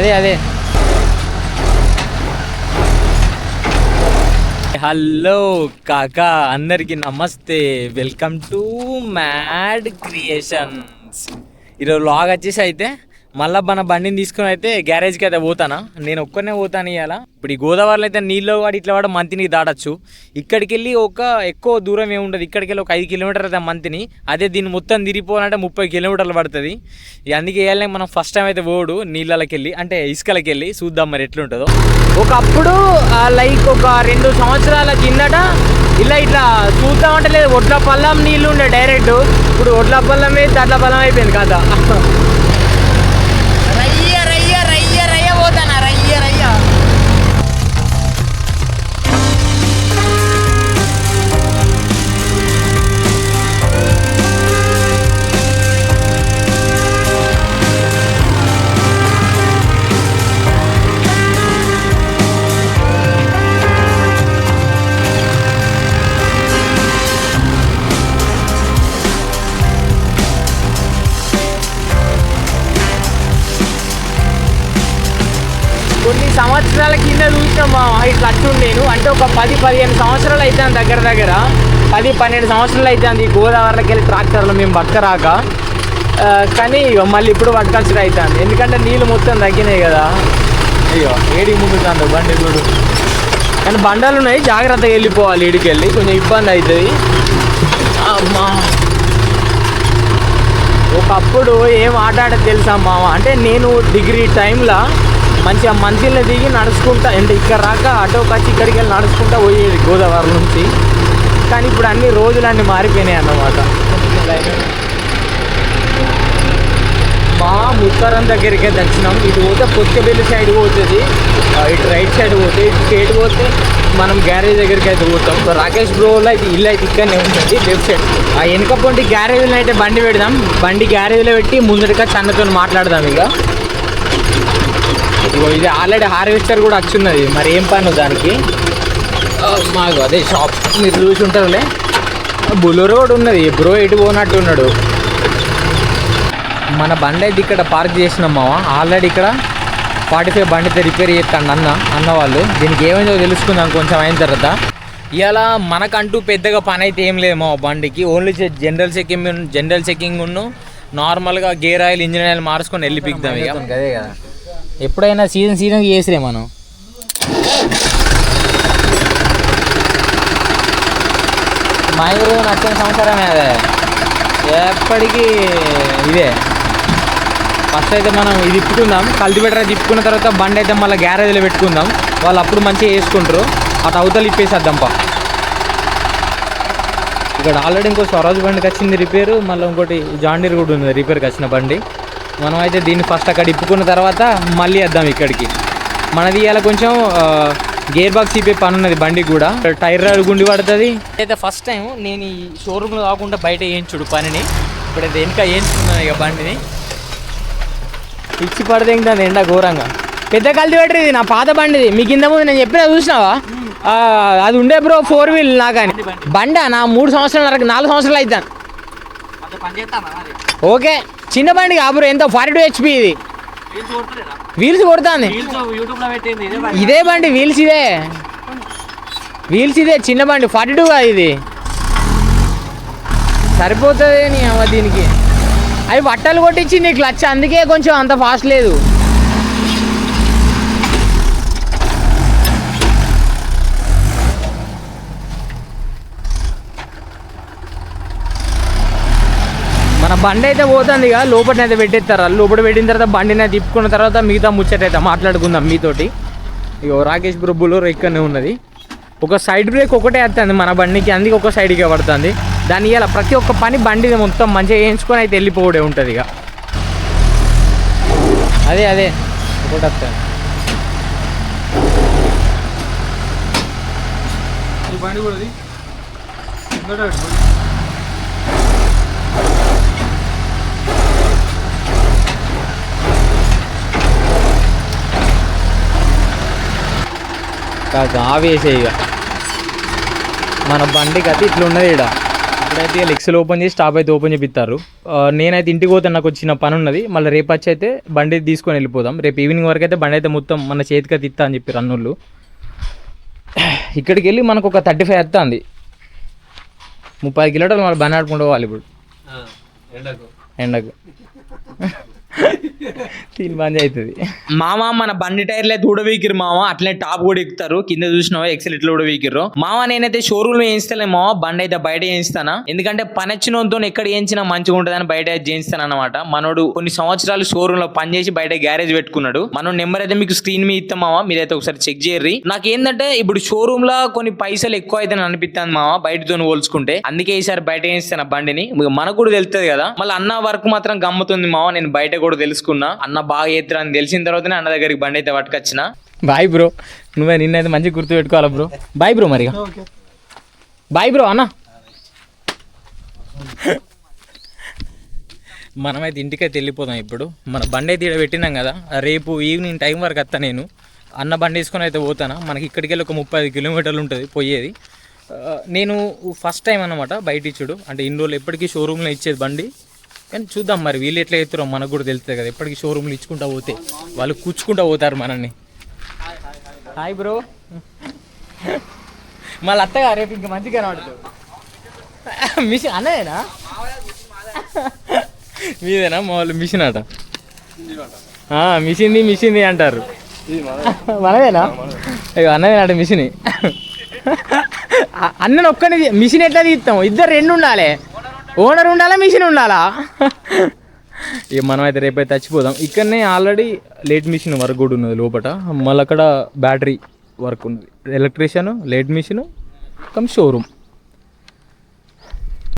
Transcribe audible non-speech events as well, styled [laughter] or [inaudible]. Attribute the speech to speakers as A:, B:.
A: అదే అదే. హలో కాకా అందరికి నమస్తే. Welcome to Mad Creations. ఈరోజు లాగ్ వచ్చేసి అయితే మళ్ళా మన బండిని తీసుకుని అయితే గ్యారేజ్కి అయితే పోతానా? నేను ఒక్కనే పోతాను ఇవాళ ఇప్పుడు ఈ గోదావరిలో అయితే నీళ్ళు వాడి ఇట్లా వాడు మంతిని దాటచ్చు. ఇక్కడికి వెళ్ళి ఒక ఎక్కువ దూరం ఏముండదు. ఇక్కడికి వెళ్ళి ఒక ఐదు కిలోమీటర్ అయితే మంతిని. అదే దీన్ని మొత్తం తిరిగిపోవాలంటే ముప్పై కిలోమీటర్లు పడుతుంది. ఇక అందుకే వేయాలి మనం ఫస్ట్ టైం అయితే పోడు నీళ్ళకి వెళ్ళి అంటే ఇసుకలకి వెళ్ళి చూద్దాం మరి ఎట్లుంటుందో. ఒకప్పుడు లైక్ ఒక రెండు సంవత్సరాల కిందట ఇలా ఇట్లా చూద్దామంటే లేదు. ఒడ్ల పల్లం నీళ్ళు ఉండే డైరెక్ట్. ఇప్పుడు ఒడ్ల పల్లమే దట్ల పల్లం అయిపోయింది కదా. కొన్ని సంవత్సరాల కింద చూసిన మా ఇట్లా అట్టుండేను. అంటే ఒక పది పదిహేను సంవత్సరాలు అయితే దగ్గర దగ్గర. పది పన్నెండు సంవత్సరాలు అవుతుంది ఈ గోదావరిలోకి వెళ్ళి ట్రాక్టర్లు మేము పట్టుకరాక కానీ ఇక మళ్ళీ ఇప్పుడు పట్టుకొచ్చుడు అవుతుంది ఎందుకంటే నీళ్ళు మొత్తం తగ్గినాయి కదా. అయ్యో ఏడికి ముందుతాను బండి చూడు. కానీ బండలు ఉన్నాయి జాగ్రత్తగా వెళ్ళిపోవాలి ఇడికి వెళ్ళి కొంచెం ఇబ్బంది అవుతుంది అమ్మా. ఒకప్పుడు ఏం ఆట ఆడ తెలుసా మామ? అంటే నేను డిగ్రీ టైంలో మంచిగా మంచిలో దిగి నడుచుకుంటా అంటే ఇక్కడ రాక ఆటో వచ్చి ఇక్కడికి వెళ్ళి నడుచుకుంటా పోయేది గోదావరి నుంచి. కానీ ఇప్పుడు అన్ని రోజులన్నీ మారిపోయినాయి అన్నమాట. మా ముత్తరం దగ్గరికి అయితే ఇటు పోతే పొత్తిబెల్లి సైడ్ పోతుంది. ఇటు రైట్ సైడ్ పోతే ఇటు స్టేట్ పోతే మనం గ్యారేజ్ దగ్గరికి అయితే పోతాం. సో రాకేష్ బ్రోలో అయితే ఇల్లు అయితే ఇక్కడనే ఉంటుంది లెఫ్ట్ సైడ్. ఆ వెనుక పొంటి గ్యారేజ్లో అయితే బండి పెడదాం. బండి గ్యారేజ్లో పెట్టి ముందటిగా చన్నతో మాట్లాడదాం ఇక. ఇదిగో ఇది ఆల్రెడీ హార్వెస్టర్ కూడా వచ్చిన్నది మరి ఏం పని దానికి? మాకు అదే షాప్ మీరు చూసి ఉంటారులే. బులూరు కూడా ఉన్నది. బ్రో ఎటు పోనట్టు ఉన్నాడు. మన బండి అయితే ఇక్కడ పార్క్ చేసినాం మామ ఆల్రెడీ ఇక్కడ ఫార్టీ ఫైవ్ బండి అయితే రిపేర్ చేస్తాడు అన్న అన్న వాళ్ళు. దీనికి ఏమైందో తెలుసుకుందాం కొంచెం అయిన తర్వాత. ఇలా మనకంటూ పెద్దగా పని అయితే ఏం లేదు మా బండికి. Only general checking general checking ఉన్ను. నార్మల్గా గేర్ ఆయిల్ ఇంజిన్ ఆయిల్ మార్చుకొని వెళ్ళి పిక్దాం ఇక. అదే కదా. ఎప్పుడైనా సీజన్ సీజన్ చేసిరే మనం. మా ఊరు నచ్చిన సంవత్సరమే అదే. ఎప్పటికీ ఇదే. ఫస్ట్ అయితే మనం ఇది ఇప్పుకుందాం కల్టివేటర్ తిప్పుకున్న తర్వాత బండి అయితే మళ్ళీ గ్యారేజ్లో పెట్టుకుందాం. వాళ్ళు అప్పుడు మంచిగా వేసుకుంటారు అటు అవతల ఇప్పేసేద్దాంపా ఇక్కడ ఆల్రెడీ ఇంకో స్వరాజ్ బండికి వచ్చింది రిపేరు. మళ్ళీ ఇంకోటి జాండీర్ కూడా ఉంది. రిపేర్కి వచ్చిన బండి. మనం అయితే దీన్ని ఫస్ట్ అక్కడ ఇప్పుకున్న తర్వాత మళ్ళీ వేద్దాం ఇక్కడికి. మనది ఇవాళ కొంచెం గేర్ బాక్స్ ఇప్పే పని ఉన్నది బండికి కూడా. టైర్ రాడు గుండి పడుతుంది. అయితే ఫస్ట్ టైం నేను ఈ షోరూమ్లో కాకుండా బయట వేయించుడు పనిని. ఇప్పుడైతే వెనుక వేయించుకున్నాను ఇక బండిని. ఇచ్చి పడితే ఇంకా ఎండ ఘోరంగా. పెద్ద కల్టివేటర్ ఇది నా పాత బండిది. మీకు ఇంత ముందు నేను చెప్పిన చూసినావా? అది ఉండే బ్రో ఫోర్ వీల్ నాకని బండి నా మూడు సంవత్సరాలు నాలుగు సంవత్సరాలు అవుతాను ఓకే. చిన్న బండి కా బ్రో ఎంత ఫార్టీ టూ హెచ్పి ఇది. వీల్స్ కొడుతుంది. ఇదే బండి. వీల్స్ ఇదే. వీల్స్ ఇదే చిన్న బండి ఫార్టీ టూ కాదు ఇది. సరిపోతుంది నీ అమ్మ దీనికి. అవి బట్టలు కొట్టించింది క్లచ్ అందుకే కొంచెం అంత ఫాస్ట్ లేదు. మన బండి అయితే పోతుంది ఇక. లోపల అయితే పెట్టేస్తారు. లోపల పెట్టిన తర్వాత బండిని తిప్పుకున్న తర్వాత మిగతా ముచ్చట అయితే మాట్లాడుకుందాం మీతోటి. ఇక రాకేష్ బ్రో ఇక్కడనే ఉన్నది. ఒక సైడ్ బ్రేక్ ఒకటే వస్తుంది మన బండికి. అందుకే ఒక సైడ్కే పడుతుంది. దాని ఇవాళ ప్రతి ఒక్క పని బండి మొత్తం మంచిగా వేయించుకొని అయితే వెళ్ళిపోవడే ఉంటుంది ఇక. అదే అదే. ఒకటి వస్తుంది.
B: ఈ బండి కూడా
A: కాదు ఆవేసే ఇక. మన బండికి అయితే ఇట్లా ఉన్నది ఇక్కడ ఇప్పుడైతే లెక్సల్ ఓపెన్ చేసి స్టాప్ అయితే ఓపెన్ చేపిస్తారు నేనైతే ఇంటికి పోతే నాకు వచ్చిన పని ఉన్నది మళ్ళీ రేపు వచ్చి అయితే బండి తీసుకొని వెళ్ళిపోదాం. రేపు ఈవినింగ్ వరకు అయితే బండి అయితే మొత్తం మన చేతికి అయితే ఇస్తా అని చెప్పి రన్నుళ్ళు. ఇక్కడికి వెళ్ళి మనకు ఒక థర్టీ ఫైవ్ వస్తుంది. ముప్పై కిలోమీటర్లు మనం బండి ఆడుకుంటూ పోవాలి ఇప్పుడు.
B: ఎండకు.
A: ఎండకు. [laughs] తిని బంద్ అవుతుంది. మామ మన బండి టైర్లు అయితే మామ అట్లనే టాప్ కూడా ఎక్కుతారు. కింద చూసినావా ఎక్సెల్ ఇట్లా ఊడవీకిర్రు మామ నేనైతే షోరూమ్లో చేయిస్తాను మామ బండి అయితే బయట చేయిస్తానా. ఎందుకంటే పని వచ్చినంతో ఎక్కడ వేయించినా మంచిగా ఉంటుందని బయట చేయిస్తాను అనమాట మనోడు కొన్ని సంవత్సరాలు షోరూమ్లో పని చేసి బయట గ్యారేజ్ పెట్టుకున్నాడు. మనం నెంబర్ అయితే మీకు స్క్రీన్ మీద ఇస్తాం మామ మీరైతే ఒకసారి చెక్ చేయర్రి నాకు ఏంటంటే ఇప్పుడు షోరూమ్లో కొన్ని పైసలు ఎక్కువ అయితే అనిపిస్తాను మామ బయటతో పోల్చుకుంటే. అందుకే ఈసారి బయట వేయిస్తాను బండిని. మనకు కూడా తెలుస్తుంది కదా. మళ్ళీ అన్న వర్క్ మాత్రం గమ్ముతుంది మామ నేను బయట కూడా తెలుసుకున్నా. అన్న బాగా చేద్దరు అని తెలిసిన తర్వాతనే అన్న దగ్గరికి బండి అయితే పట్టుకొచ్చిన. బాయ్ బ్రో నువ్వే నిన్నైతే మంచిగా గుర్తు పెట్టుకోవాలా బ్రో బాయ్ బ్రో మరి బాయ్ బ్రో అన్న. మనమైతే ఇంటికైతే వెళ్ళిపోదాం ఇప్పుడు. మన బండి అయితే పెట్టినాం కదా. రేపు ఈవినింగ్ టైం వరకు వస్తా నేను. అన్న బండి వేసుకొని అయితే పోతాను. మనకి ఇక్కడికి వెళ్ళి ఒక ముప్పై ఐదు కిలోమీటర్లు ఉంటుంది పోయేది. నేను ఫస్ట్ టైం అన్నమాట బయట ఇచ్చుడు అంటే ఇన్ని రోజులు ఎప్పటికీ షోరూంలో ఇచ్చేది బండి. కానీ చూద్దాం మరి వీళ్ళు ఎట్లా ఎత్తురో మనకు కూడా తెలుస్తుంది కదా. ఎప్పటికీ షోరూంలో ఇచ్చుకుంటా పోతే వాళ్ళు కూర్చుకుంటా పోతారు మనల్ని. హాయ్ బ్రో మళ్ళీ అత్తగా రేపు ఇంకా మంచిగా కనబడుతుంది మిషన్ అన్నదేనా? మీదేనా? మా వాళ్ళు మిషన్ అట. మిషన్ది మిషన్ది అంటారు. మనదేనా? అన్నదేనట మిషన్? అన్నను ఒక్కని మిషన్ ఎట్లా తీస్తాం? ఇద్దరు రెండు ఉండాలి. ఓనర్ ఉండాలా మిషన్ ఉండాలా? ఇక మనం అయితే రేపైతే చచ్చిపోదాం. ఇక్కడనే ఆల్రెడీ లేట్ మిషన్ వర్క్ కూడా ఉన్నది లోపల మళ్ళీ అక్కడ బ్యాటరీ వర్క్ ఉన్నది. Electrician late machine come showroom